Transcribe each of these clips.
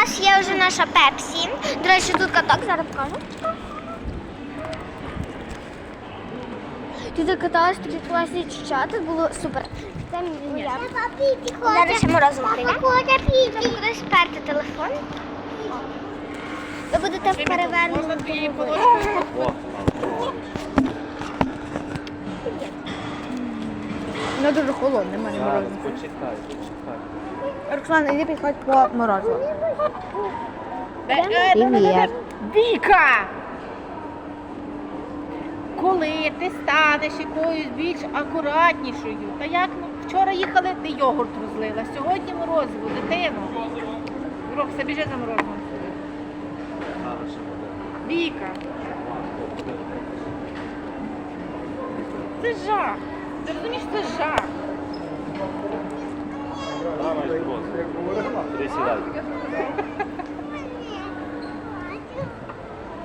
нас є вже наша пепсі. До речі, тут каток, зараз покажу. Тут каталась такі класні дівчата, було супер. Це моя. Зараз ще морозиво прийде. Кудись сперти телефон. Ви будете. О, Воно дуже холодне, мене зараз, почекай, почекай. Роксана, іди підходь по морозиву. Е, Привіт. Віка! Коли ти станеш якоюсь більш акуратнішою, та як ну, вчора їхали, ти йогурт розлила, сьогодні морозиво, дитину. Рокса, біжи за морозивом. Віка. Це жах. Ти розумієш, це жах. Давай.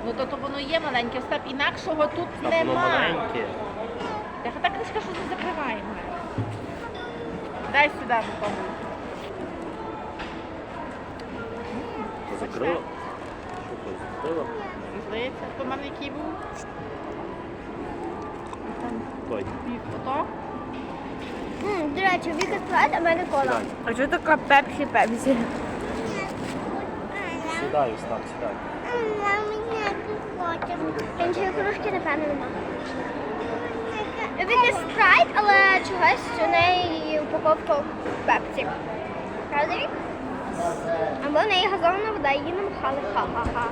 Ну то, то воно є маленьке, Остап, інакшого тут воно немає. маленьке. Так не скажу, що закриваємо. Дай сюди, Микола. Закрила. Що то, закрила? Здається, то в мене який був Той. фото. М, До речі, Віка спрайт, а в мене кола. Сідай. А що така пепсі пепсі? Сідай, Остап, сідай. Іншої кружки, напевно, нема. Віка спрайт, але чогось у неї упаковка пепсі. Правда, Вік? Або в неї газована вода, її намахали. Ха-ха-ха.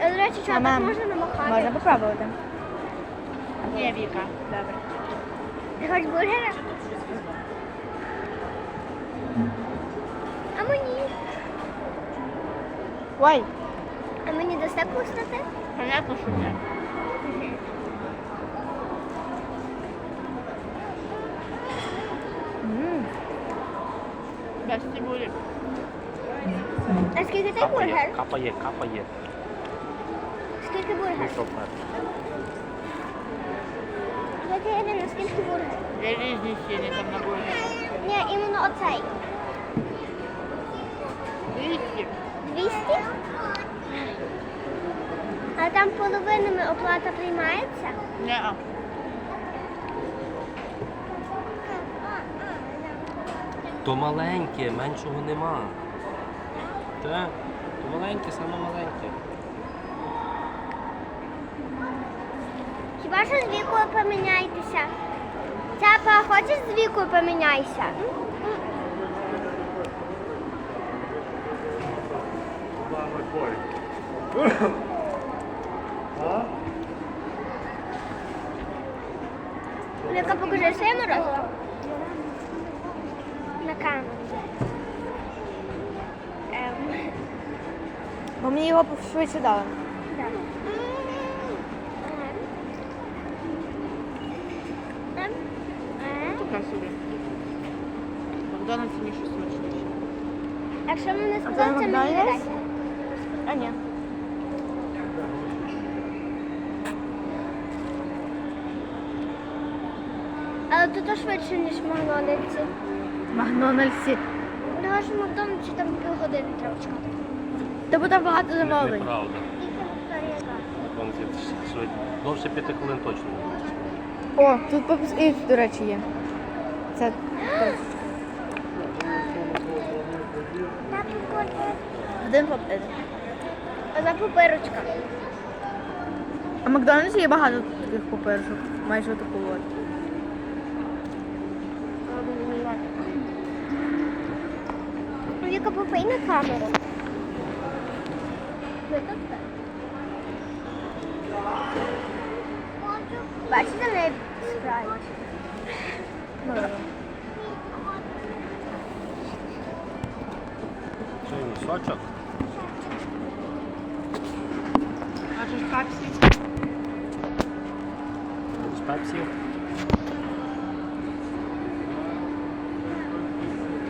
Е, До речі, чого так можна намахати? Можна попробувати. Ні, Віка. Добре. Ти хочеш бургера? А мені? Ой, А мені дасте куснути? Понятно, що ні. Без цибулі. А скільки ти бургер? капає, капає. Скільки бургер? Перший. Я Ірина, скільки бургер? Є різні ціни там на бургері. Ні, іменно оцей. 200. 200? А там половинами оплата приймається? Ні. То маленьке, меншого нема. Так, то маленьке, саме маленьке. Хіба з вікою поміняйтеся? Цяпа, хочеш з вікою поміняйся? Віка, покажи своє морозиво. На камеру. Ем, бо мені його швидше дали. так. Ем. Ем. Така собі. Макдональдс мені щось смачніше. Якщо мені не А це мені не Макдональдс? А ні. Але тут то швидше, ніж в Макдональдсі. Макдональдсі. Ну, аж в Макдональдсі там півгодини треба чекати. Тобто там багато замовлень. Неправда. Довше п'яти хвилин точно. О, тут попис і, до речі, є. Це. Один поп. Одна пупирочка. А в Макдональдсі є багато таких папирушок. Майже таку от. Віка, попий на камеру. Бачите, в неї спрайт. Що йому, сочок? А що ж пепсі? З пепсі?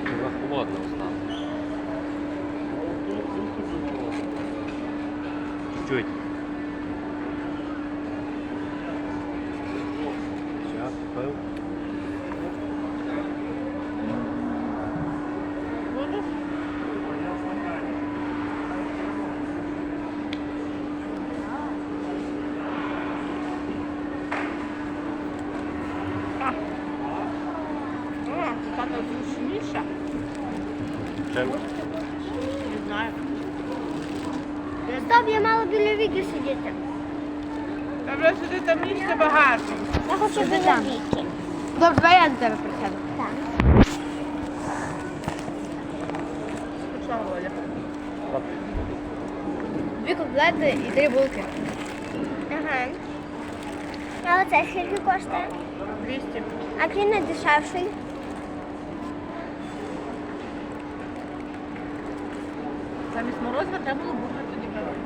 Вже холодно стало. Чуть. Все, пив. Будеш? Чим? Не знаю. Стоп, я мала біля віки сидіти. Та вже сюди там місця багато. Я хочу біля віки. Добре, давай я до тебе присяду. Так. Скучала Оля. Дві котлети і три булки. Ага. А оце скільки коштує? 200. А який найдешевший? Замість морозива треба було бургер тоді брати.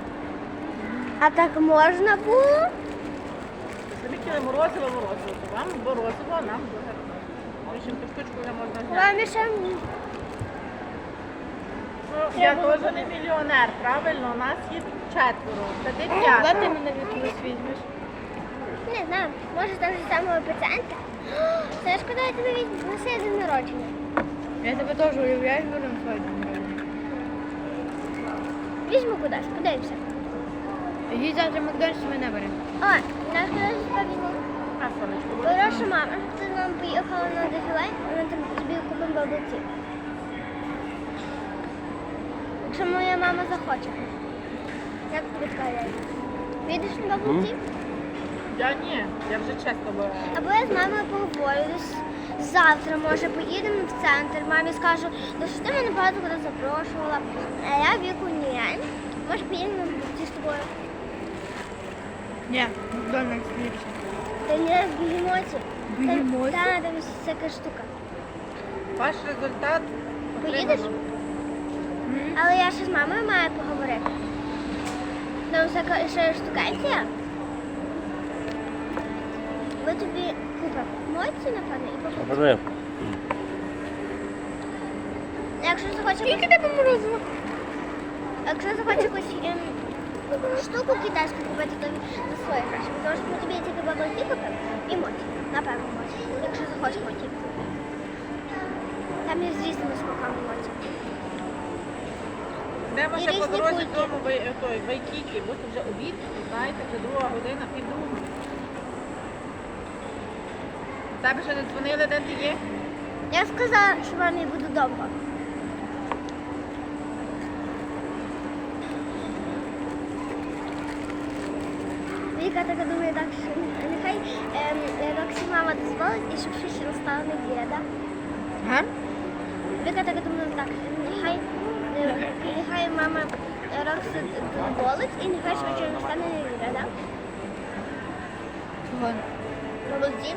А так можна було? Хотіли морозиво, морозиво. То вам морозиво, а нам бургер. Більше ту штучку вже можна зняти. Вам ще Ну, я теж не мільйонер, правильно? У нас є четверо. Та ти Куди п'ятеро. ти мене відкудись візьмеш? не знаю, може там же самого епіцентра. Знаєш, куди я тебе візьму? На своє день народження. Я тебе теж уявляю, народження. Візьму кудись, подивимося. Їдь завтра в Макдональдс, ми не беремо. О, знаєш, куди я повізьму? А, сонечко. Хороша мама, ти нам поїхала на дефіле, вона там собі купила бабуці. Якщо моя мама захоче. Як тобі ідея? Підеш на бабуці? Я ні, я вже чесно була. Або я з мамою поговорю десь завтра, може, поїдемо в центр. Мамі скажу, «Ну, що ти мене багато куди запрошувала, а я віку ні. Може, поїдемо на бабуці з тобою. Ні, Макдональдс ліпше. Та не в бігемоті. Бігемоті? Так, там всяка штука. Ваш результат Поїдеш? Але я ще з мамою маю поговорити. Там всяка ще штукація. Ви тобі купимо моці, напевно, і. Бажаю. Якщо захоче Скільки тебе морозиво? Якщо захоче якусь штуку китайську купити, то на свої гроші. Тому що ми тобі тільки бабульки купимо і моці. Напевно, моці. Якщо захочеш моці. Там є з різними смаками моці. Йдемо І ще по різні дорозі кульки. дому в е, той, в бо це вже обід, знаєте, вже друга година, пів друга. Тебе ще не дзвонили, де ти є? Я сказала, що вам я буду довго. Віка така думає, так що нехай ем, Мама дозволить і щоб ще не стало не діда. Ага. Віка така думає, так, нехай, е, нехай мама Роксі дозволить і нехай швидше не стане не діда. Чого? Молодці.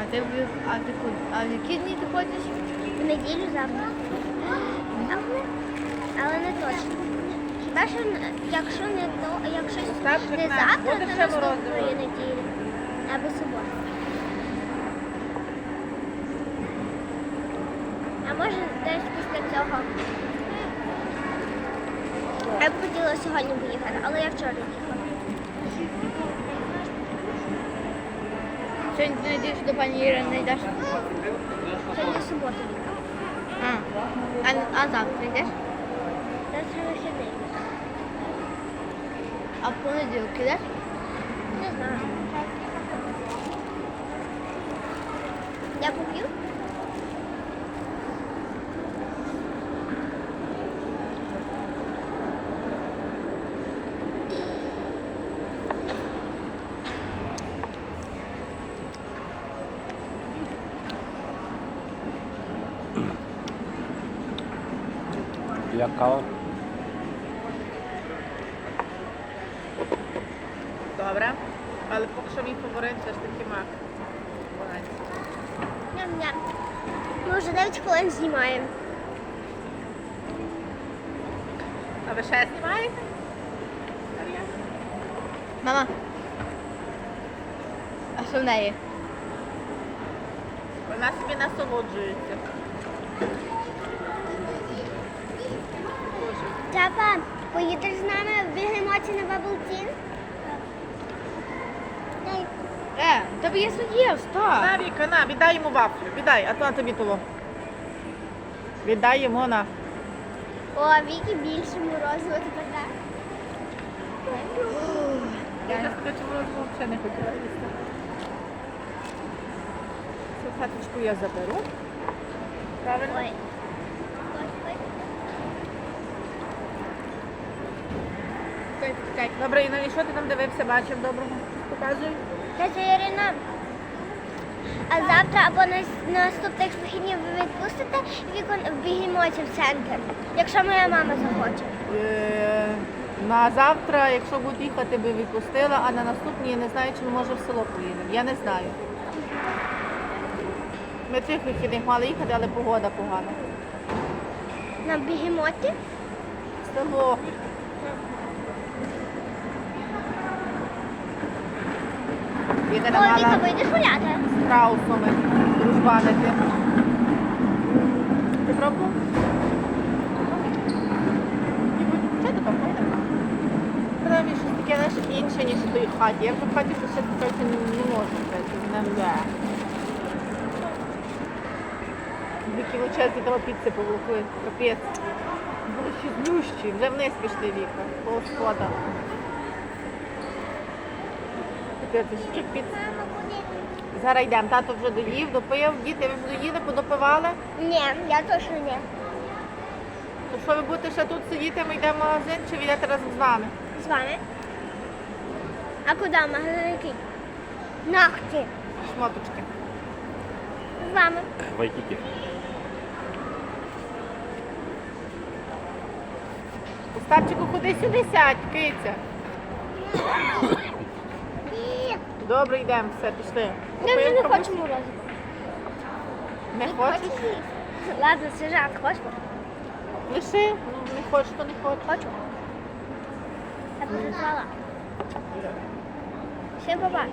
А ти, а ти? А в які дні ти ходиш? В неділю завтра. Але, не точно. Хіба що якщо не то, якщо не завтра, то наступної неділі. Або субота. А може десь після цього. Я б хотіла сьогодні поїхати, але я вчора їхала. Сьогодні ти не йдеш до пані Іри, не йдеш? Сьогодні субота їхала. А, а, а завтра йдеш? Завтра вихідний. А в понеділок йдеш? Не знаю. Я поп'ю? Як кава? Добре. Але поки що мій фаворит все ж таки мак. Ням-ням. Ми вже 9 хвилин знімаємо. А ви ще знімаєте? Мама. А що в неї? Вона собі насолоджується. Боже. Поїдеш з нами в бігемоті на баблтін? Дай. Е, тебе є суддя, стоп. На, Віка, на, віддай йому вафлю. Віддай, а то на тобі того. Віддай йому на. О, Вікі більше морозиво тепер так. Я скажу, взагалі не хотіла їсти. Цю хаточку я заберу. Правильно? Ой. Добре, Інна, і що ти там дивився, бачив доброго? Показуй. Це Ірина а завтра або на на наступних вихідних ви відпустите вікон в центр, якщо моя мама захоче. Е, На завтра, якщо будуть їхати, би відпустила, а на наступні я не знаю, чи ми може в село поїдемо. Я не знаю. Ми цих вихідних мали їхати, але погода погана. На бігемоті? Село. Віка Ліка, давала вийдеш страусами дружбанити. Ти пробував? Щось таке інше, ніж у тій хаті. Я вже в хаті щось ще таке не, не можу. пити. Не да. Віки величезні того піци поволокли. Капець. Були ще злющі. Вже вниз пішли віка. Полосхода. 1500. Зараз йдемо. Тато вже доїв, допив. Діти, ви вже доїли, подопивали? Ні, я точно не. То що ви будете ще тут сидіти, ми йдемо в магазин чи ви йдете разом з вами? З вами. А куди магазин який? Нахти. Шмоточки. З вами. Вайкіки. Старчику, куди сюди сядь, киця. Добре, йдемо, все, пішли. Ми вже не хочу морозиво. Не хочеш? Ладно, жарт, хочеш? Лиши. Ну, не хочеш, то не хочеш. Хочу. Я позазвала. Всім па-па.